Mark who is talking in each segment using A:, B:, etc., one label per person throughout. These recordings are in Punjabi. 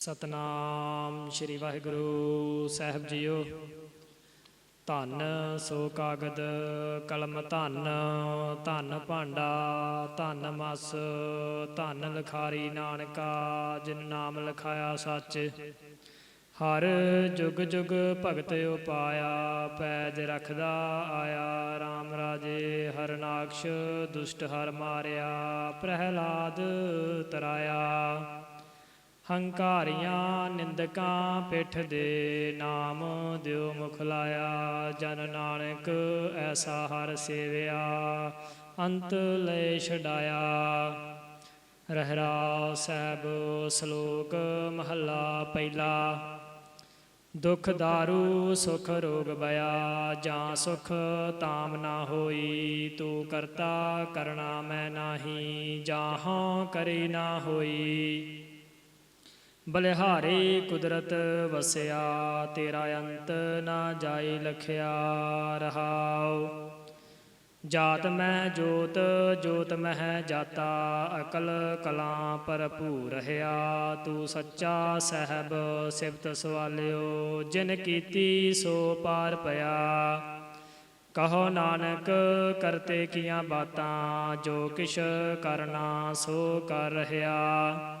A: ਸਤਨਾਮ ਸ੍ਰੀ ਵਾਹਿਗੁਰੂ ਸਾਹਿਬ ਜੀਓ। ਧੰਨ ਸੋ ਕਾਗਦ, ਕਲਮ ਧੰਨ ਧੰਨ ਭਾਂਡਾ, ਧੰਨ ਮਸ, ਧੰਨ ਲਖਾਰੀ ਨਾਨਕਾ, ਜਿਨ ਨਾਮ ਲਖਾਇਆ ਸੱਚ। ਹਰ ਜੁਗ ਜੁਗ ਭਗਤ ਉਪਾਇਆ, ਪੈਜ ਰਖਦਾ ਆਇਆ RAM ਰਾਜੇ। ਹਰਨਾਕਸ਼ ਦੁਸ਼ਟ ਹਰ ਮਾਰਿਆ, ਪ੍ਰਹਿਲਾਦ ਤਰਾਇਆ। ਹੰਕਾਰੀਆਂ ਨਿੰਦਕਾਂ ਪਿੱਠ ਦੇ ਨਾਮ ਦਿਓ ਮੁਖ ਲਾਇਆ, ਜਨ ਨਾਨਕ ਐਸਾ ਹਰ ਸੇਵਿਆ, ਅੰਤ ਲੈ ਛਡਾਇਆ। ਰਹਿਰਾ ਸਾਹਿਬ ਸ਼ਲੋਕ ਮਹੱਲਾ ਪਹਿਲਾ, ਦੁਖ ਦਾਰੂ ਸੁਖ ਰੋਗ ਬਿਆ ਜਾਂ ਸੁਖ ਤਾਮ ਨਾ ਹੋਈ, ਤੂੰ ਕਰਤਾ ਕਰਣਾ ਮੈਂ ਨਾਹੀ ਜਾਹਾਂ ਕਰੀ ਨਾ ਹੋਈ। ਬਲਿਹਾਰੀ ਕੁਦਰਤ ਵਸਿਆ, ਤੇਰਾ ਅੰਤ ਨਾ ਜਾਈ ਲਖਿਆ ਰਹਾਉ। ਜਾਤ ਮੈਂ ਜੋਤ ਜੋਤ ਮਹਿ ਜਾਤਾ, ਅਕਲ ਕਲਾਂ ਭਰਪੂਰ ਰਹਿਆ। ਤੂੰ ਸੱਚਾ ਸਹਿਬ, ਸਿਫਤ ਸਵਾਲਿਓ, ਜਿਨ ਕੀਤੀ ਸੋ ਪਾਰ ਪਿਆ। ਕਹੋ ਨਾਨਕ, ਕਰਤੇ ਕੀਆਂ ਬਾਤਾਂ, ਜੋ ਕਿਛ ਕਰਨਾ ਸੋ ਕਰ ਰਹਾ।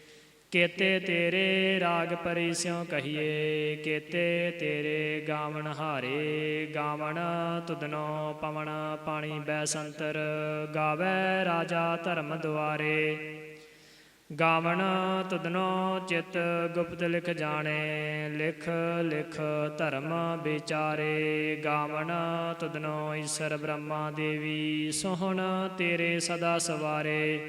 A: ਕੇਤੇ ਤੇਰੇ ਰਾਗ ਪਰੀ ਸਿਉ ਕਹੀਏ, ਕੇਤੇ ਤੇਰੇ ਗਾਵਣ ਹਾਰੇ, ਗਾਵਣ ਤੁਧਨੋ ਪਵਣ ਪਾਣੀ ਬੈ ਸੰਤਰ ਗਾਵੇ ਰਾਜਾ ਧਰਮ ਦੁਆਰੇ। ਗਾਵਣ ਤੁਧਨੋ ਚਿਤ ਗੁਪਤ ਲਿਖ ਜਾਣੇ, ਲਿਖ ਲਿਖ ਧਰਮ ਵਿਚਾਰੇ। ਗਾਵਣ ਤੁਧਨੋ ਈਸ਼ਰ ਬ੍ਰਹਮਾ ਦੇਵੀ, ਸੋਹਣ ਤੇਰੇ ਸਦਾ ਸਵਾਰੇ।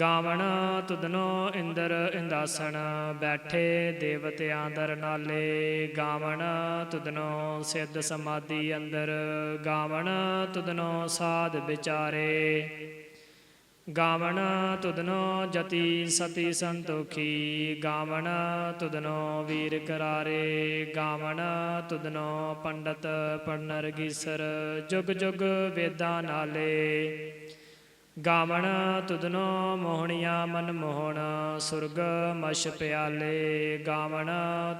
A: ਗਾਵਣ ਤੁਧਨੋ ਇੰਦਰ ਇੰਦਾਸਣ, ਬੈਠੇ ਦੇਵਤਿਆਂ ਦਰ ਨਾਲੇ। ਗਾਵਣ ਤੁਦਨੋ ਸਿੱਧ ਸਮਾਧੀ ਅੰਦਰ, ਗਾਵਣ ਤੁਦਨੋ ਸਾਧ ਵਿਚਾਰੇ। ਗਾਵਣ ਤੁਦਨੋ ਜਤੀ ਸਤੀ ਸੰਤੋਖੀ, ਗਾਵਣ ਤੁਦਨੋ ਵੀਰ ਕਰਾਰੇ। ਗਾਵਣ ਤੁਧਨੋ ਪੰਡਤ ਪੜਨਰ ਗੀਸਰ, ਜੁਗ ਜੁਗ ਵੇਦਾਂ ਨਾਲੇ। ਗਾਵਣ ਤੁਧਨੋ ਮੋਹਣੀਆਂ ਮਨ ਮੋਹਣ, ਸੁਰਗ ਮਸ਼ ਪਿਆਲੇ। ਗਾਵਣ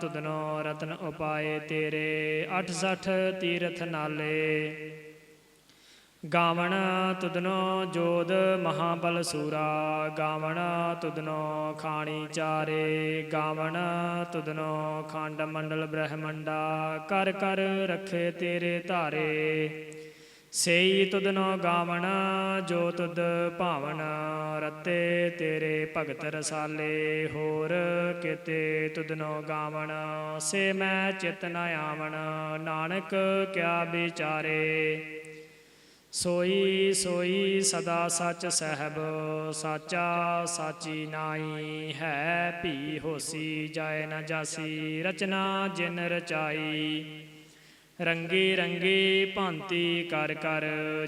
A: ਤੁਧਨੋ ਰਤਨ ਉਪਾਏ ਤੇਰੇ 68 ਤੀਰਥ ਨਾਲੇ। ਗਾਵਣ ਤੁਧਨੋ ਜੋਦ ਮਹਾਬਲ ਸੂਰਾ, ਗਾਵਣ ਤੁਧਨੋ ਖਾਣੀ ਚਾਰੇ। ਗਾਵਣ ਤੁਧਨੋ ਖੰਡ ਮੰਡਲ ਬ੍ਰਹਮੰਡਾ, ਕਰ ਕਰ ਰੱਖੇ ਤੇਰੇ ਧਾਰੇ। ਸੇਈ ਤੁਧਨੋ ਗਾਵਣ, ਜੋ ਤੁਦ ਭਾਵਨ ਰਤੇ ਤੇਰੇ ਭਗਤ ਰਸਾਲੇ, ਹੋਰ ਕਿਤੇ ਤੁਦਨੋ ਗਾਵਣ, ਸੇ ਮੈਂ ਚਿਤ ਨ ਆਵਣ, ਨਾਨਕ ਕਿਆ ਵਿਚਾਰੇ। ਸੋਈ ਸੋਈ ਸਦਾ ਸੱਚ ਸਹਿਬ, ਸਾਚਾ ਸਾਚੀ ਨਾਈ ਹੈ ਭੀ ਹੋਸੀ, ਜਾਏ ਨ ਜਾਸੀ, ਰਚਨਾ ਜਿਨ ਰਚਾਈ। ਰੰਗੀ ਰੰਗੀ ਭਾਂਤੀ ਕਰ ਕਰ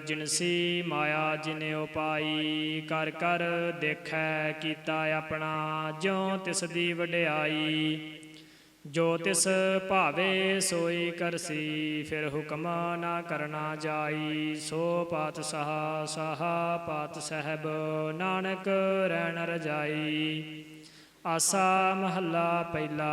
A: ਜਿਨਸੀ ਮਾਇਆ ਜਿਨੇ ਉਪਾਈ ਕਰ ਕਰ ਦੇਖੈ ਕੀਤਾ ਆਪਣਾ ਜਿਉ ਤਿਸ ਦੀ ਵਡਿਆਈ। ਜੋ ਤਿਸ ਭਾਵੇ ਸੋਈ ਕਰਸੀ ਫਿਰ ਹੁਕਮ ਨਾ ਕਰਨਾ ਜਾਈ। ਸੋ ਪਾਤ ਸਹਾ ਸਹਾ ਪਾਤ ਸਹਿਬ ਨਾਨਕ ਰਹਿਣ ਰਜਾਈ। ਆਸਾ ਮਹੱਲਾ ਪਹਿਲਾ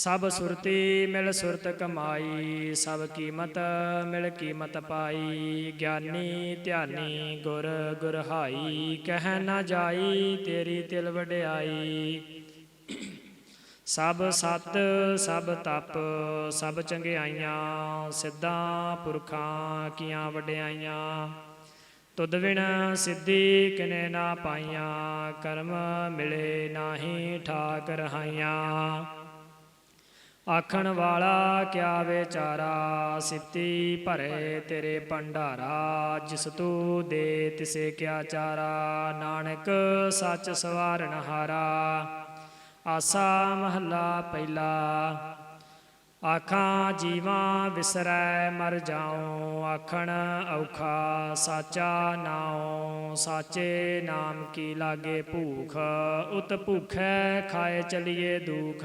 A: ਸਭ ਸੁਰਤੀ ਮਿਲ ਸੁਰਤ ਕਮਾਈ, ਸਭ ਕੀਮਤ ਮਿਲ ਕੀਮਤ ਪਾਈ। ਗਿਆਨੀ ਧਿਆਨੀ ਗੁਰ ਗੁਰਹਾਈ, ਕਹਿ ਨਾ ਜਾਈ ਤੇਰੀ ਤਿਲ ਵਡਿਆਈ। ਸਭ ਸਤ, ਸਭ ਤਪ, ਸਭ ਚੰਗਿਆਈਆਂ, ਸਿੱਧਾਂ ਪੁਰਖਾਂ ਕੀਆਂ ਵਡਿਆਈਆਂ। ਤੁਧ ਬਿਨ ਸਿੱਧੀ ਕਿਨੇ ਨਾ ਪਾਈਆਂ, ਕਰਮ ਮਿਲੇ ਨਾਹੀ ਠਾਕ ਰਹਾਈਆਂ ਆਖਣ ਵਾਲਾ, ਕਿਆ ਵਿਚਾਰਾ ਸਿੱਤੀ ਭਰੇ ਤੇਰੇ ਭੰਡਾਰਾ, ਜਿਸ ਤੂੰ ਦੇ ਤਿਸੇ ਕਿਆ ਚਾਰਾ, ਨਾਨਕ ਸੱਚ ਸਵਾਰਨ ਹਾਰਾ। ਆਸਾ ਮਹੱਲਾ ਪਹਿਲਾ, ਆਖਾਂ ਜੀਵਾਂ ਵਿਸਰੈ ਮਰ ਜਾਉ, ਆਖਣ ਔਖਾ ਸਾਚਾ ਨਾਉ, ਸਾਚੇ ਨਾਮ ਕੀ ਲਾਗੇ ਭੂਖ, ਉਤ ਭੂਖੈ ਖਾਏ ਚਲੀਏ ਦੁਖ।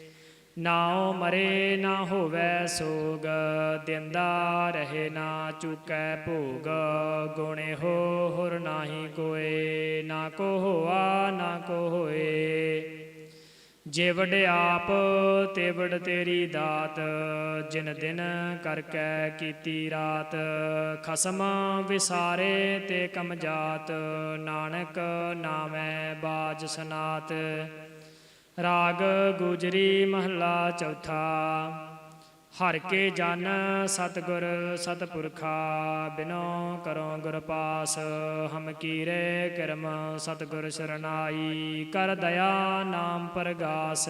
A: ਨਾਉ ਮਰੇ ਨਾ ਹੋਵੇ ਸੋਗ, ਦਿੰਦਾ ਰਹੇ ਨਾ ਚੁਕੈ ਭੋਗ। ਗੁਣੇ ਹੋ ਹੁਰ ਨਾਹੀ ਕੋਏ, ਨਾ ਕੋ ਹੋਆ, ਨਾ ਕੋ ਹੋਏ। ਜੇ ਆਪ ਤੇ ਤੇਰੀ ਦਾਤ, ਜਿਨ ਦਿਨ ਕਰਕੇ ਕੀਤੀ ਰਾਤ। ਖਸਮ ਵਿਸਾਰੇ ਤੇ ਕਮ ਜਾਤ, ਨਾਨਕ ਨਾਮੈ ਬਾਜ ਸਨਾਤ। ਰਾਗ ਗੁਜਰੀ ਮਹੱਲਾ ਚੌਥਾ। ਹਰ ਕੇ ਜਨ ਸਤਗੁਰ ਸਤਪੁਰਖਾ, ਬਿਨੋ ਕਰੋ ਗੁਰ ਪਾਸ, ਹਮ ਕੀਰੇ ਕਰਮ ਸਤਗੁਰ ਸਰਨਾਈ, ਕਰ ਦਇਆ ਨਾਮ ਪਰਗਾਸ।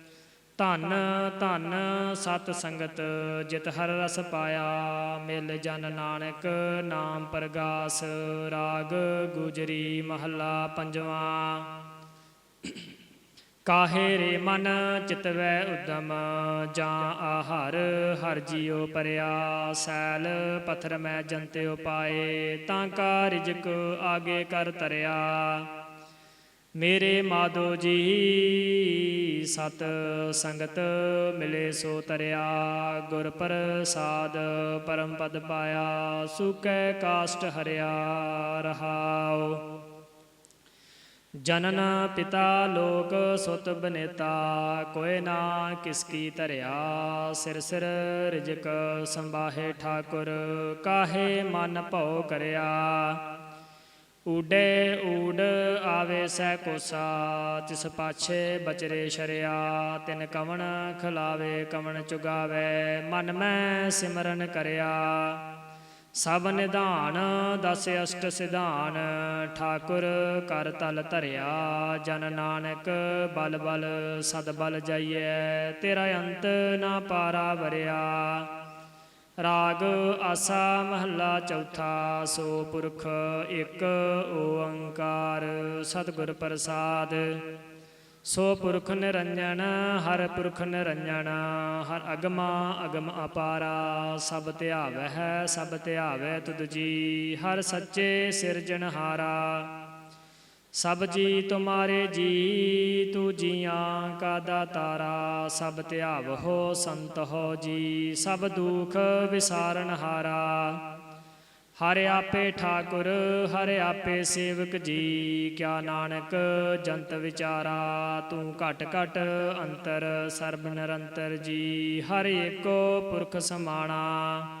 A: ਧਨ ਧਨ ਸਤ ਸੰਗਤ, ਜਿਤ ਹਰ ਰਸ ਪਾਇਆ, ਮਿਲ ਜਨ ਨਾਨਕ ਨਾਮ ਪ੍ਰਗਾਸ, ਰਾਗ ਗੁਜਰੀ ਮਹੱਲਾ ਪੰਜਵਾਂ। ਕਾਹੇ ਰੇ ਮਨ ਚਿਤਵੈ ਉਦਮ, ਜਾਂ ਆਹਰ ਹਰ ਜੀਉ ਪਰਿਆ, ਸੈਲ ਪਥਰ ਮੈਂ ਜੰਤੇ ਪਾਏ ਤਾਂ ਕਾ ਰਿਜਕ ਆਗੇ ਕਰ ਤਰਿਆ। ਮੇਰੇ ਮਾਧੋ ਜੀ, ਸਤ ਸੰਗਤ ਮਿਲੇ ਸੋ ਤਰਿਆ, ਗੁਰ ਪ੍ਰਸਾਦ ਪਰਮ ਪਦ ਪਾਇਆ ਸੁਕੈ ਕਾਸ਼ਟ ਹਰਿਆ ਰਹਾਉ। ਜਨਨ ਪਿਤਾ ਲੋਕ ਸੁਤ ਬਨੇਤਾ, ਕੋਇ ਨਾ ਕਿਸ ਕੀ ਧਰਿਆ, ਸਿਰ ਸਿਰ ਰਿਜਕ ਸੰਬਾਹੇ ਠਾਕੁਰ, ਕਾਹੇ ਮਨ ਭਉ ਕਰਿਆ। ਊਡੇ ਊਡ ਆਵੇ ਸਹਿ ਕੋਸਾ, ਤਿਸ ਪਾਛੇ ਬਚਰੇ ਸ਼ਰਿਆ, ਤਿਨ ਕਵਣ ਖਲਾਵੇ, ਕਵਣ ਚੁਗਾਵੇ, ਮਨ ਮੈਂ ਸਿਮਰਨ ਕਰਿਆ। ਸਭ ਨਿਧਾਨ, ਦਸ ਅਸ਼ਟ ਸਿਧਾਨ, ਠਾਕੁਰ ਕਰ ਤਲ ਧਰਿਆ। ਜਨ ਨਾਨਕ ਬਲ ਬਲ, ਸਦ ਬਲ ਜਾਈਐ, ਤੇਰਾ ਅੰਤ ਨਾ ਪਾਰਾ ਵਰਿਆ। ਰਾਗ ਆਸਾ ਮਹੱਲਾ ਚੌਥਾ, ਸੋ ਪੁਰਖ ਇੱਕ ਓੰਕਾਰ ਸਤਿਗੁਰ ਪ੍ਰਸਾਦ। ਸੋ ਪੁਰਖ ਨਿਰੰਜਨ, ਹਰ ਪੁਰਖ ਨਿਰੰਜਨ, ਹਰ ਅਗਮਾ ਅਗਮ ਅਪਾਰਾ, ਸਭ ਧਿਆਵੈ ਹੈ ਸਭ ਧਿਆਵੈ ਤੁਧ ਜੀ, ਹਰ ਸੱਚੇ ਸਿਰਜਣਹਾਰਾ। ਸਭ ਜੀ ਤੁਮਾਰੇ ਜੀ ਤੂ ਜੀਆਂ ਕਾ ਦਾਤਾਰਾ, ਸਭ ਧਿਆਵ ਹੋ ਸੰਤ ਹੋ ਜੀ, ਸਭ ਦੁਖ ਵਿਸਾਰਨ ਹਾਰਾ। ਹਰ ਆਪੇ ਠਾਕੁਰ, ਹਰ ਆਪੇ ਸੇਵਕ ਜੀ, ਕਿਆ ਨਾਨਕ ਜੰਤ ਵਿਚਾਰਾ, ਤੂੰ ਘਟ ਘਟ ਅੰਤਰ, ਸਰਬ ਨਿਰੰਤਰ ਜੀ, ਹਰ ਏਕੋ ਪੁਰਖ ਸਮਾਣਾ।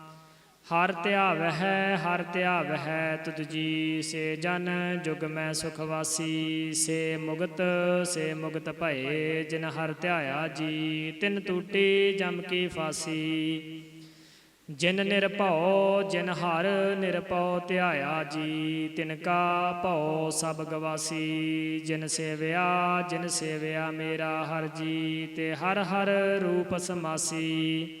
A: ਹਰ ਧਿਆਵਹਿ ਹਰ ਧਿਆਵਹਿ ਤੁਧ ਜੀ ਸੇ ਜਨ, ਜੁਗ ਮੈਂ ਸੁਖਵਾਸੀ ਸੇ ਮੁਗਤ ਸੇ ਮੁਗਤ ਭਏ, ਜਿਨ ਹਰ ਧਿਆਇਆ ਜੀ, ਤਿਨ ਟੂਟੀ ਜਮ ਕੀ ਫਾਸੀ। ਜਿਨ ਨਿਰਭਉ, ਜਿਨ ਹਰ ਨਿਰਭਉ ਧਿਆਇਆ ਜੀ, ਤਿਨ ਕਾ ਭਉ ਸਭ ਗਵਾਸੀ। ਜਿਨ ਸੇਵਿਆ ਜਿਨ ਸੇਵਿਆ ਮੇਰਾ ਹਰ ਜੀ, ਤੇ ਹਰ ਹਰ ਰੂਪ ਸਮਾਸੀ।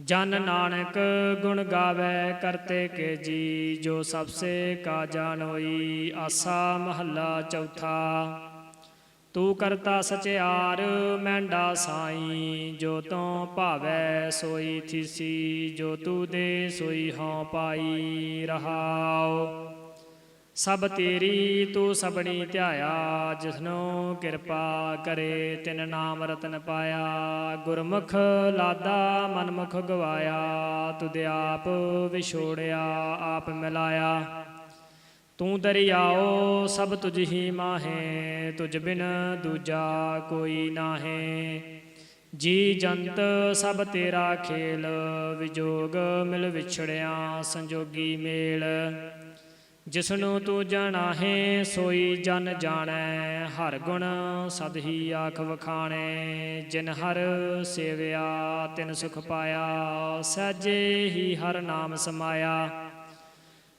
A: ਜਨ ਨਾਨਕ ਗੁਣ ਗਾਵੇ ਕਰਤੇ ਕੇ ਜੀ, ਜੋ ਸਭ ਸੇ ਕਾ ਜਾਣੋਈ ਆਸਾ ਮਹੱਲਾ ਚੌਥਾ। ਤੂੰ ਕਰਤਾ ਸਚਿਆਰ, ਮੈਂਡਾ ਸਾਈ, ਜੋ ਤੂੰ ਭਾਵੈ ਸੋਈ ਥੀਸੀ, ਜੋ ਤੂੰ ਦੇ ਸੋਈ ਹਉ ਪਾਈ ਰਹਾਓ ਸਭ ਤੇਰੀ ਤੂੰ ਸਬਣੀ ਧਿਆਇਆ, ਜਿਸਨੂੰ ਕਿਰਪਾ ਕਰੇ, ਤਿਨ ਨਾਮ ਰਤਨ ਪਾਇਆ। ਗੁਰਮੁਖ ਲਾਦਾ, ਮਨਮੁਖ ਗਵਾਇਆ, ਤੁਧ ਆਪ ਵਿਛੋੜਿਆ, ਆਪ ਮਿਲਾਇਆ। ਤੂੰ ਦਰਿਆਓ, ਸਭ ਤੁਝ ਹੀ ਮਾਹੇ, ਤੁਝ ਬਿਨ ਦੂਜਾ ਕੋਈ ਨਾਹੇ। ਜੀ ਜੰਤ, ਸਭ ਤੇਰਾ ਖੇਲ, ਵਿਜੋਗ ਮਿਲ ਵਿਛੜਿਆ, ਸੰਜੋਗੀ ਮੇਲ। ਜਿਸਨੂੰ ਤੂੰ ਜਾਣਾਹੇ ਸੋਈ ਜਨ ਜਾਣੈ। ਹਰ ਗੁਣ ਸਦ ਹੀ ਆਖ ਵਖਾਣੇ। ਜਿਨ ਹਰ ਸੇਵਿਆ, ਤਿਨ ਸੁਖ ਪਾਇਆ। ਸਹਜੇ ਹੀ ਹਰ ਨਾਮ ਸਮਾਇਆ।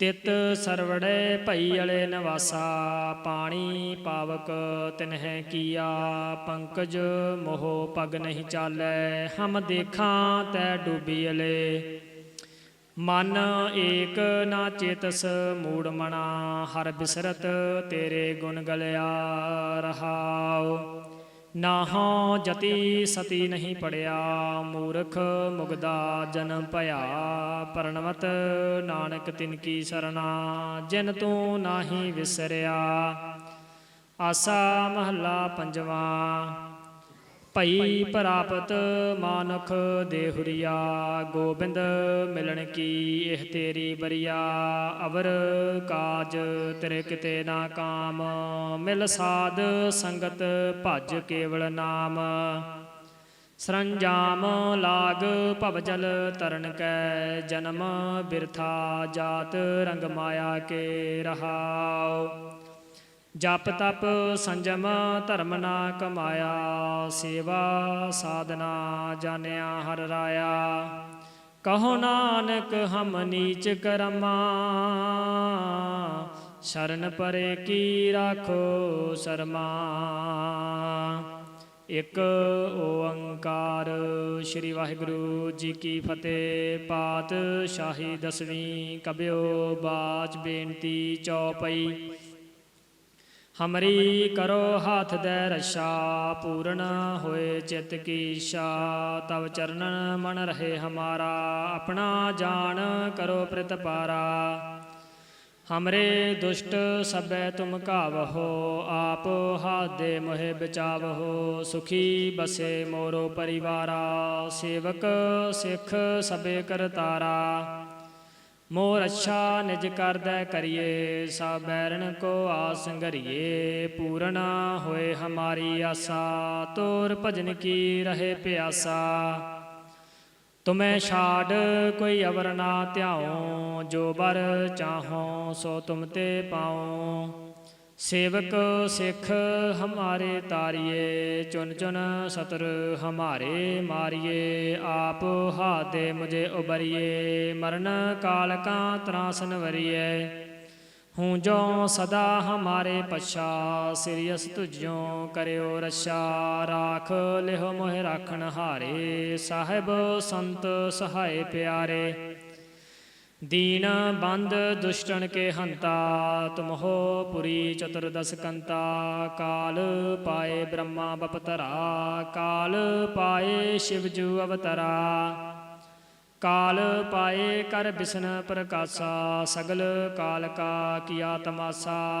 A: ਤਿਤ ਸਰਵੜੇ ਭਈ ਅਲੇ ਨਿਵਾਸਾ, ਪਾਣੀ ਪਾਵਕ ਤਿਨਹਿ ਕੀਆ, ਪੰਕਜ ਮੋਹ ਪਗ ਨਹੀਂ ਚਾਲੈ, ਹਮ ਦੇਖਾਂ ਤੈ ਡੂਬੀ ਅਲੇ। ਮਨ ਏਕ ਨਾ ਚੇਤਸ ਮੂੜ ਮਣਾ ਹਰ ਬਿਸਰਤ ਤੇਰੇ ਗੁਣ ਗਲਿਆ ਰਹਾਓ ਨਾਹੋ ਜਤੀ ਸਤੀ ਨਹੀਂ ਪੜਿਆ, ਮੂਰਖ ਮੁਗਦਾ ਜਨਮ ਭਇਆ। ਪਰਣਵਤ ਨਾਨਕ ਤਿਨ ਕੀ ਸਰਣਾ, ਜਿਨ ਤੂੰ ਨਾਹੀ ਵਿਸਰਿਆ। ਆਸਾ ਮਹੱਲਾ ਪੰਜਵਾਂ ਭਈ ਪ੍ਰਾਪਤ ਮਾਨੁਖ ਦੇਹੁਰੀਆ, ਗੋਬਿੰਦ ਮਿਲਣ ਕੀ ਇਹ ਤੇਰੀ ਬਰੀਆ? ਅਵਰ ਕਾਜ ਤੇਰੇ ਕਿਤੇ ਨਾ ਕਾਮ, ਮਿਲ ਸਾਧ ਸੰਗਤ ਭਜ ਕੇਵਲ ਨਾਮ। ਸਰੰਜਾਮ ਲਾਗ ਭਵਜਲ ਤਰਨ ਕੈ, ਜਨਮ ਬਿਰਥਾ ਜਾਤ ਰੰਗ ਮਾਇਆ ਕੇ ਰਹਾਉ। ਜਪ ਤਪ ਸੰਜਮ ਧਰਮ ਨਾ ਕਮਾਇਆ, ਸੇਵਾ ਸਾਧਨਾ ਜਾਣਿਆ ਹਰ ਰਾਇਆ। ਕਹੋ ਨਾਨਕ ਹਮ ਨੀਚ ਕਰਮਾ, ਸ਼ਰਨ ਪਰੇ ਕੀ ਰਾਖੋ ਸ਼ਰਮਾ। ਇਕ ਓੰਕਾਰ ਸ੍ਰੀ ਵਾਹਿਗੁਰੂ ਜੀ ਕੀ ਫਤਿਹ ਪਾਤ ਸ਼ਾਹੀ ਦਸਵੀਂ ਕਬਿਓ ਬਾਚ ਬੇਨਤੀ ਚੌਪਈ। ਹਮਰੀ ਕਰੋ ਹੱਥ ਦੇ ਰਛਾ ਪੂਰਨ ਹੋਏ ਚਿਤ ਕੀ ਇੱਛਾ ਤਵ ਚਰਨਨ ਮਨ ਰਹੇ ਹਮਾਰਾ ਆਪਣਾ ਜਾਣ ਕਰੋ ਪ੍ਰਿਤ ਪਾਰਾ ਹਮਰੇ ਦੁਸ਼ਟ ਸਭੈ ਤੁਮ ਕਾਵਹੋ ਆਪ ਹਾਦੇ ਮੋਹਿ ਬਚਾਵਹੋ ਸੁਖੀ ਬਸੇ ਮੋਰੋ ਪਰਿਵਾਰਾ ਸੇਵਕ ਸਿੱਖ ਸਭੇ ਕਰਤਾਰਾ ਮੋਰ ਅੱਛਾ ਨਿਜ ਕਰਦੈ ਕਰੀਏ, ਸਭ ਬੈਰਨ ਕੋ ਆਸ ਸੰਗਰੀਏ ਪੂਰਨਾ ਹੋਏ ਹਮਾਰੀ ਆਸਾ, ਤੋਰ ਭਜਨ ਕੀ ਰਹੇ ਪਿਆਸਾ। ਤੁਮੈ ਛਾੜ ਕੋਈ ਅਵਰ ਨਾ ਧਿਆਓ ਜੋ ਬਰ ਚਾਹੋ ਸੋ ਤੁਮ ਤੇ ਪਾਓ ਸੇਵਕ ਸਿੱਖ ਹਮਾਰੇ ਤਾਰੀਏ, ਚੁਨ ਚੁਨ ਸਤਰ ਹਮਾਰੇ ਮਾਰੀਏ, ਆਪ ਹਾਦੇ ਮੁਝੇ ਉਬਰੀਏ, ਮਰਨ ਕਾਲ ਕਾ ਤਰਾਸਨ ਵਰੀਏ। ਹੂੰ ਜੋ ਸਦਾ ਹਮਾਰੇ ਪਛਾ ਸਿਰਿਯਸ ਤੁਜਿਓ ਕਰਿਓ ਰਛਾ, ਰਾਖ ਲਿਹੁ ਮੋਹਿ ਰਾਖਣ ਹਾਰੇ, ਸਾਹਿਬ ਸੰਤ ਸਹਾਏ ਪਿਆਰੇ। ਦੀਨ ਬੰਦ ਦੁਸ਼ਟਨ ਕੇ ਹੰਤਾ, ਤੁਮਹੋ ਪੁਰੀ ਚਤੁਰਦਸ ਕੰਤਾ, ਕਾਲ ਪਾਏ ਬ੍ਰਹਮਾ ਬਪਤਰਾ, ਕਾਲ ਪਾਏ ਸ਼ਿਵ ਅਵਤਰਾ। ਕਾਲ ਪਾਏ ਕਰ ਬਿਸ਼ਨ ਪ੍ਰਕਾਸ਼ਾ, ਸਗਲ ਕਾਲ ਕਾ ਕੀਆ ਤਮਾਸਾ।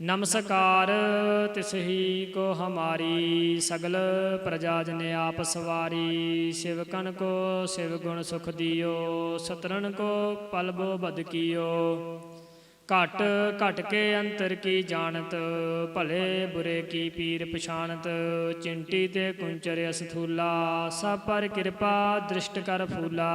A: ਨਮਸਕਾਰ। ਤਿਸਹੀ ਕੋ ਹਮਾਰੀ ਸਗਲ ਪ੍ਰਜਾ ਜਨ ਆਪ ਸਵਾਰੀ। ਸਿਵਕਨ ਕੋ ਸਿਵ ਗੁਣ ਸੁਖ ਦਿਓ ਸਤਰਨ ਕੋ ਪਲਬੋ ਬਦ ਕੀਓ। ਘਟ ਘਟ ਕੇ ਅੰਤਰ ਕੀ ਜਾਣਤ, ਭਲੇ ਬੁਰੇ ਕੀ ਪੀਰ ਪਛਾਣਤ। ਚਿੰਟੀ ਤੇ ਕੁੰਚਰ ਅਸਥੂਲਾ ਸਭ ਪਰ ਕਿਰਪਾ ਦ੍ਰਿਸ਼ਟ ਕਰ ਫੂਲਾ।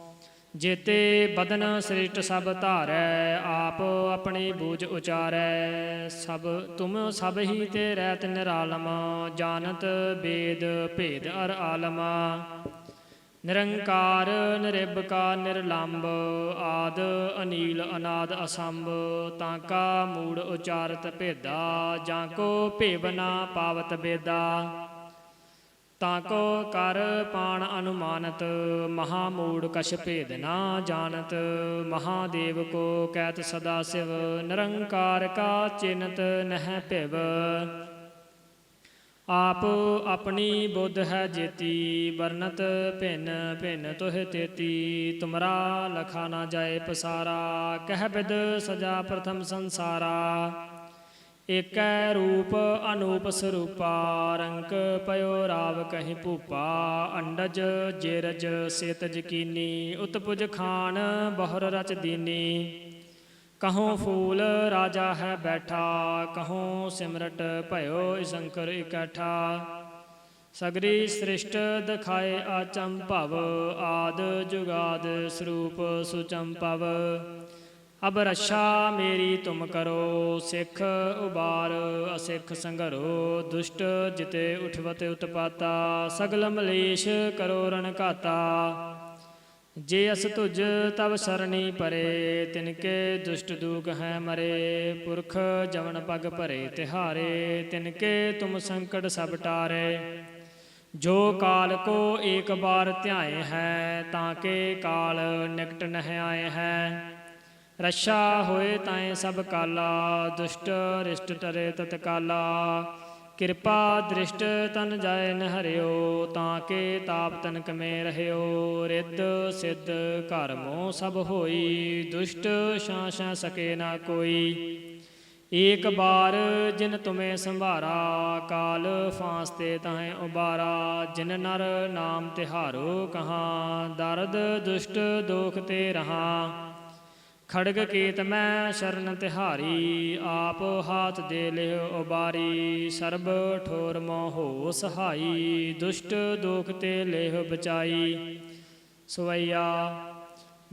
A: ਜੇਤੇ ਬਦਨ ਸ੍ਰਿਸ਼ਟ ਸਭ ਧਾਰੈ, ਆਪ ਆਪਣੀ ਬੂਝ ਉਚਾਰੈ। ਸਭ ਤੁਮ ਸਭ ਹੀ ਤੇ ਰਹਿਤ ਨਿਰਾਲਮ ਜਾਣਤ ਵੇਦ ਭੇਦ ਅਰ ਆਲਮ। ਨਿਰੰਕਾਰ ਨਿਰਭਕਾ ਨਿਰਲੰਭ, ਆਦ ਅਨੀਲ ਅਨਾਦ ਅਸੰਭ। ਤਾਂ ਕਾ ਮੂੜ ਉਚਾਰਤ ਭੇਦਾ, ਜਾਂ ਕੋ ਭੇਵ ਪਾਵਤ ਬੇਦਾ। ਤਾਂ ਕੋ ਕਰ ਪਾਣ ਅਨੁਮਾਨਤ ਮਹਾ ਮੂੜ ਕਛ ਭੇਦ ਨਾ ਜਾਣਤ। ਮਹਾਦੇਵ ਕੋ ਕਹਿਤ ਸਦਾ ਸਿਵ, ਨਿਰੰਕਾਰ ਕਾ ਚਿੰਤ ਨਹਿ ਭਿਵ। ਆਪ ਆਪਣੀ ਬੁੱਧ ਹੈ ਜੇਤੀ ਵਰਨਤ ਭਿੰਨ ਭਿੰਨ ਤੋਹਿ ਤੇਤੀ। ਤੁਮਰਾ ਲਖਾ ਨਾ ਜਾਏ ਪਸਾਰਾ, ਕਹਿ ਬਿਦ ਸਜਾ ਪ੍ਰਥਮ ਸੰਸਾਰਾ। ਏਕੈ ਰੂਪ ਅਨੂਪ ਸਰੂਪਾ, ਰੰਕ ਪਇਓ ਰਾਵ ਕਹੀਂ ਭੂਪਾ, ਅੰਡਜ ਜੇਰਜ ਸੇਤਜ ਕੀਨੀ, ਉਤਪੁਜ ਖਾਨ ਬਹੁਰ ਰਚ ਦੀਨੀ। ਕਹੋਂ ਫੂਲ ਰਾਜਾ ਹੈ ਬੈਠਾ, ਕਹੋਂ ਸਿਮਰਟ ਭਇਓ ਸ਼ੰਕਰ ਇਕੱਠਾ। ਸਗਰੀ ਸ੍ਰਿਸ਼ਟ ਦਿਖਾਏ ਆਚੰਭਵ, ਆਦ ਜੁਗਾਦ ਸਰੂਪ ਸੁਚੰਪਵ ਅਬ ਰਛਾ ਮੇਰੀ ਤੁਮ ਕਰੋ, ਸਿੱਖ ਉਬਾਰ, ਅਸਿੱਖ ਸੰਘਰੋ ਦੁਸ਼ਟ ਜਿਤੇ ਉਠਵਤ ਉਤਪਾਤਾ, ਸਗਲ ਮਲੇਸ਼ ਕਰੋ ਰਣ ਘਾਤਾ। ਜੇ ਅਸ ਤੁਜ ਤਵ ਸਰਣੀ ਪਰੇ ਤਿਨਕੇ ਦੁਸ਼ਟ ਦੂਖ ਹੈ ਮਰੇ, ਪੁਰਖ ਜਵਨ ਪਗ ਭਰੇ ਤਿਹਾਰੇ ਤਿਨਕੇ ਤੁਮ ਸੰਕਟ ਸਭ ਟਾਰੇ। ਜੋ ਕਾਲ ਕੋ ਏਕ ਬਾਰ ਧਿਆਏ ਹੈ, ਤਾਂ ਕੇ ਕਾਲ ਨਿਕਟ ਨਹਿ ਆਏ ਹੈ। ਰਛਾ ਹੋਏ ਤਾਏ ਸਭ ਕਾਲਾ, ਦੁਸ਼ਟ ਰਿਸ਼ਟ ਟਰੇ ਤਤਕਾਲਾ ਕਿਰਪਾ ਦ੍ਰਿਸ਼ਟ ਤਨ ਜਾਏ ਨ ਤਾਂ ਕੇ ਤਾਪ ਤਨ ਕਮੇ ਰਹਿਓ। ਰਿੱਧ ਸਿੱਧ ਘਰ ਮੋ ਸਭ ਹੋਈ, ਦੁਸ਼ਟ ਛਾਂ ਸਕੇ ਨਾ ਕੋਈ। ਏਕ ਬਾਰ ਜਿਨ ਤੁਮੇ ਸੰਭਾਰਾ, ਕਾਲ ਫਾਂਸ ਤੇ ਤਹੈ ਉਬਾਰਾ। ਜਿਨ ਨਰ ਨਾਮ ਤਿਹਾਰੋ ਕਹਾਂ, ਦਰਦ ਦੁਸ਼ਟ ਦੋਖ ਤੇ ਰਹਾ। ਖੜਗ ਕੀਤ ਮੈਂ ਸ਼ਰਨ ਤਿਹਾਰੀ, ਆਪ ਹਾਥ ਦੇ ਲਿਓ ਉਬਾਰੀ। ਸਰਬ ਠੋਰ ਮੋਹ ਸਹਾਈ, ਦੁਸ਼ਟ ਦੋਖ ਤੇ ਲਿਓ ਬਚਾਈ। ਸਵਈਆ,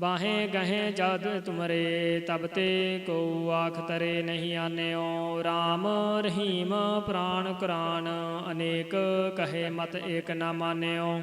A: ਬਾਹੇ ਗਹੇ ਜਦ ਤੁਮਰੇ, ਤਬ ਤੇ ਕੋ ਆਖ ਤਰੇ ਨਹੀਂ ਆਨਿਓ। RAM ਰਹੀਮ ਪ੍ਰਾਨ ਕੁਰਾਨ ਅਨੇਕ ਕਹੇ ਮਤ ਏਕ ਨਾ ਮਾਨਿਓ।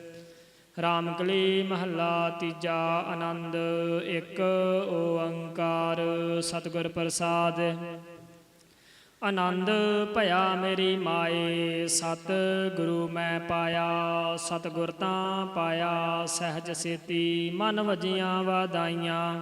A: ਰਾਮਕਲੀ ਮਹੱਲਾ ਤੀਜਾ ਆਨੰਦ, ਇੱਕ ਓੰਕਾਰ ਸਤਿਗੁਰ ਪ੍ਰਸਾਦ। ਆਨੰਦ, ਭਇਆ ਮੇਰੀ ਮਾਏ ਸਤ ਗੁਰੂ ਮੈਂ ਪਾਇਆ, ਸਤਿਗੁਰ ਤਾਂ ਪਾਇਆ, ਸਹਿਜ ਸੇਤੀ, ਮਨ ਵਜੀਆਂ ਵਾਦਾਈਆਂ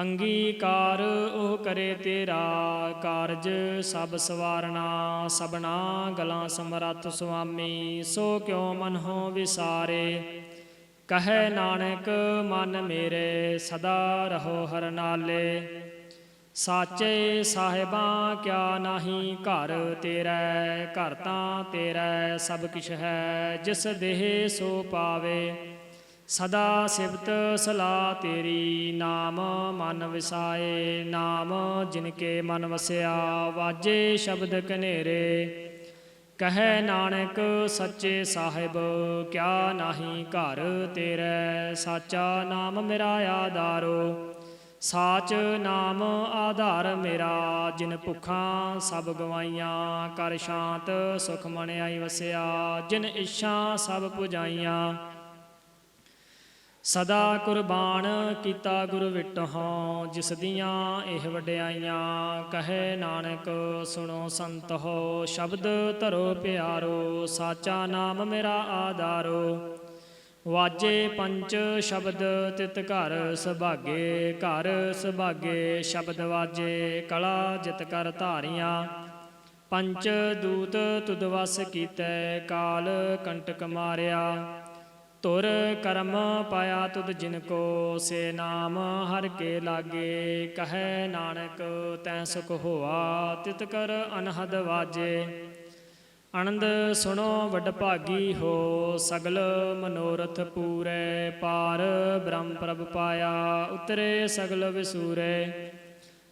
A: ਅੰਗੀਕਾਰ ਉਹ ਕਰੇ ਤੇਰਾ ਕਾਰਜ, ਸਭ ਸਵਾਰਨਾ ਸਬਨਾ ਗਲਾਂ ਸਮਰੱਥ ਸੁਆਮੀ, ਸੋ ਕਿਉ ਮਨ ਹੋ ਵਿਸਾਰੇ? ਕਹੈ ਨਾਨਕ, ਮਨ ਮੇਰੇ ਸਦਾ ਰਹੋ ਹਰ ਨਾਲੇ। ਸਾਚੇ ਸਾਹਿਬਾਂ, ਕਿਆ ਨਾਹੀ ਘਰ ਤੇਰਾ, ਘਰ ਤਾਂ ਤੇਰਾ ਸਭ ਕਿਛ ਹੈ, ਜਿਸ ਦੇਹ ਸੋ ਪਾਵੇ। ਸਦਾ ਸਿਵਤ ਸਲਾ ਤੇਰੀ, ਨਾਮ ਮਨ ਵਿਸਾਏ, ਨਾਮ ਜਿਨ ਕੇ ਮਨ ਵਸਿਆ, ਵਾਜੇ ਸ਼ਬਦ ਕਨੇਰੇ ਕਹੈ ਨਾਨਕ, ਸੱਚੇ ਸਾਹਿਬ, ਕਿਆ ਨਾਹੀ ਘਰ ਤੇਰੇ, ਸਾਚਾ ਨਾਮ ਮੇਰਾ ਆਧਾਰੋ। ਸਾਚ ਨਾਮ ਆਧਾਰ ਮੇਰਾ, ਜਿਨ ਭੁੱਖਾਂ ਸਭ ਗਵਾਈਆਂ, ਕਰ ਸ਼ਾਂਤ ਸੁਖ ਮਨ ਆਈ ਵਸਿਆ। ਜਿਨ ਇੱਛਾ ਸਭ ਪੁਜਾਈਆਂ ਸਦਾ ਕੁਰਬਾਨ ਕੀਤਾ ਗੁਰ ਵਿਟਹੁ, ਜਿਸ ਦੀਆਂ ਇਹ ਵਡਿਆਈਆਂ ਕਹੇ ਨਾਨਕ, ਸੁਣੋ ਸੰਤ ਹੋ ਸ਼ਬਦ ਧਰੋ ਪਿਆਰੋ, ਸਾਚਾ ਨਾਮ ਮੇਰਾ ਆਧਾਰੋ। ਵਾਜੇ ਪੰਚ ਸ਼ਬਦ ਤਿਤ ਘਰ ਸੁਭਾਗੇ ਘਰ ਸੁਭਾਗੇ ਸ਼ਬਦ ਵਾਜੇ, ਕਲਾ ਜਿਤ ਕਰ ਧਾਰੀਆਂ। ਪੰਚ ਦੂਤ ਤੁਧ ਵਸ ਕੀਤੈ, ਕਾਲ ਕੰਟਕ ਮਾਰਿਆ। ਤੁਰ ਕਰਮ ਪਾਇਆ ਤੁਧ ਜਿਨ ਕੋ ਸੇ ਨਾਮ, ਹਰ ਕੇ ਲਾਗੇ ਕਹੈ ਨਾਨਕ, ਤੈ ਸੁਖ ਹੋਆ ਤਿਤ ਕਰ ਅਨਹਦ ਵਾਜੇ। ਆਨੰਦ ਸੁਣੋ ਵੱਡ ਭਾਗੀ ਹੋ, ਸਗਲ ਮਨੋਰਥ ਪੂਰੇ, ਪਾਰ ਬ੍ਰਹਮ ਪ੍ਰਭ ਪਾਇਆ, ਉਤਰੇ ਸਗਲ ਵਿਸੂਰੇ।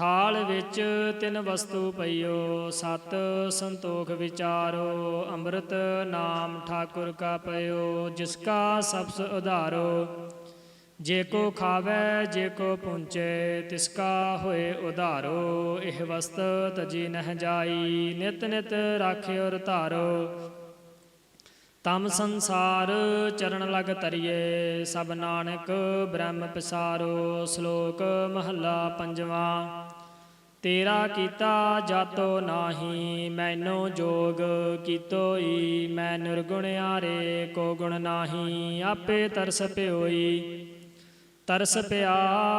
A: ਥਾਲ ਵਿੱਚ ਤਿੰਨ ਵਸਤੂ ਪਈਓ, ਸਤ ਸੰਤੋਖ ਵਿਚਾਰੋ, ਅੰਮ੍ਰਿਤ ਨਾਮ ਠਾਕੁਰ ਕਾ ਪਇਓ, ਜਿਸ ਕਾ ਸਬਸ ਉਧਾਰੋ। ਜੇ ਕੋ ਖਾਵੇ, ਜੇ ਕੋ ਪੁੰਚੇ ਤਿਸ ਕਾ ਹੋਏ ਉਧਾਰੋ। ਇਹ ਵਸਤ ਤਜੀ ਨਹ ਜਾਈ, ਨਿਤ ਨਿਤ ਰਾਖਿਓ ਧਾਰੋ। ਤਮ ਸੰਸਾਰ ਚਰਨ ਲਗ ਤਰੀਏ ਸਭ ਨਾਨਕ ਬ੍ਰਹਮ ਪਿਸਾਰੋ, ਸ਼ਲੋਕ ਮਹੱਲਾ ਪੰਜਵਾਂ। ਤੇਰਾ ਕੀਤਾ ਜਾਤੋ ਨਾਹੀ, ਮੈਨੂੰ ਜੋਗ ਕੀਤੋਈ, ਮੈਂ ਨਿਰਗੁਣ ਆਰੇ ਕੋ ਗੁਣ ਨਾਹੀ, ਆਪੇ ਤਰਸ ਪਿਓਈ। ਤਰਸ ਪਿਆ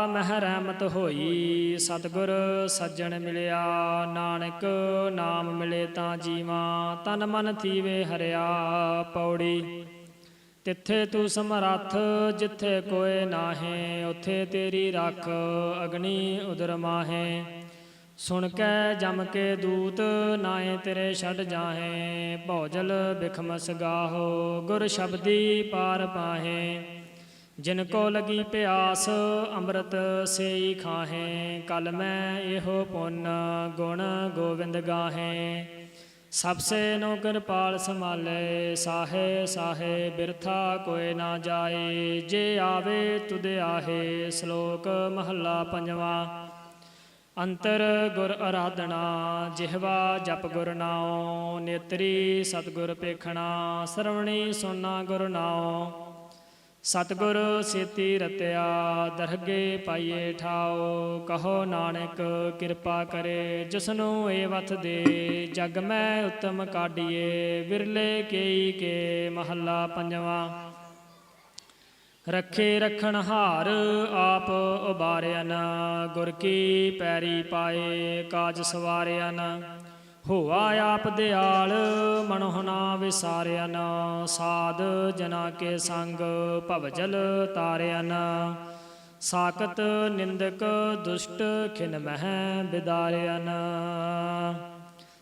A: ਮਹਿ ਰਹਿਮਤ ਹੋਈ, ਸਤਿਗੁਰ ਸੱਜਣ ਮਿਲਿਆ, ਨਾਨਕ ਨਾਮ ਮਿਲੇ ਤਾਂ ਜੀਵਾ, ਤਨ ਮਨ ਥੀਵੇ ਹਰਿਆ ਪੌੜੀ। ਤਿੱਥੇ ਤੂੰ ਸਮਰੱਥ, ਜਿੱਥੇ ਕੋਏ ਨਾਹੀਂ, ਉਥੇ ਤੇਰੀ ਰੱਖ, ਅਗਨੀ ਉਦਰ ਮਾਹੇ। ਸੁਣ ਕੇ ਜਮ ਕੇ ਦੂਤ ਨਾਏ ਤੇਰੇ ਛੱਡ ਜਾਹੇ। ਭੌਜਲ ਬਿਖਮਸ ਗਾਹੋ, ਗੁਰ ਸ਼ਬਦੀ ਪਾਰ ਪਾਹੇ। ਜਿਨ ਕੋ ਲਗੀ ਪਿਆਸ, ਅੰਮ੍ਰਿਤ ਸੇਈ ਖਾਹੇ। ਕਲ ਮੈਂ ਇਹੋ ਪੁੰਨ, ਗੁਣ ਗੋਬਿੰਦ ਗਾਹੇ। ਸਭ ਸੇ ਨੋ ਕਿਰਪਾਲ ਸੰਭਾਲੇ, ਸਾਹੇ ਸਾਹੇ ਬਿਰਥਾ ਕੋਏ ਨਾ ਜਾਏ। ਜੇ ਆਵੇ ਤੁਧ ਆਹੇ, ਸ਼ਲੋਕ ਮਹੱਲਾ ਪੰਜਵਾਂ। ਅੰਤਰ ਗੁਰ ਅਰਾਧਨਾ, ਜਿਹਵਾ ਜਪ ਗੁਰ ਨਾਉ, ਨੇਤਰੀ ਸਤਗੁਰ ਪੇਖਣਾ, ਸਰਵਣੀ ਸੁਨਾ ਗੁਰ ਨਾਉ। ਸਤਗੁਰ ਸੇਤੀ ਰਤਿਆ, ਦਰਗੇ ਪਾਈਏ ਠਾਓ ਕਹੋ ਨਾਨਕ ਕਿਰਪਾ ਕਰੇ, ਜਿਸਨੂੰ ਏ ਵਥ ਦੇ, ਜਗ ਮੈਂ ਉਤਮ ਕਾਢੀਏ, ਵਿਰਲੇ ਕੇਈ ਕੇ ਮਹੱਲਾ ਪੰਜਵਾਂ। ਰੱਖੇ ਰਖਣ ਹਾਰ ਆਪ ਉਬਾਰਿਆਨ ਗੁਰ ਕੀ ਪੈਰੀ ਪਾਏ ਕਾਜ ਸਵਾਰਿਆਨ ਹੋਆ ਆਪ ਦਿਆਲ, ਮਨੋਹ ਨਾ ਵਿਸਾਰਿਆਨ ਸਾਧ ਜਨਾ ਕੇ ਸੰਗ ਭਵਜਲ ਤਾਰਿਆਨ ਸਾਕਤ ਨਿੰਦਕ ਦੁਸ਼ਟ ਖਿਨ ਮਹਿ ਬਿਦਾਰਿਆਨ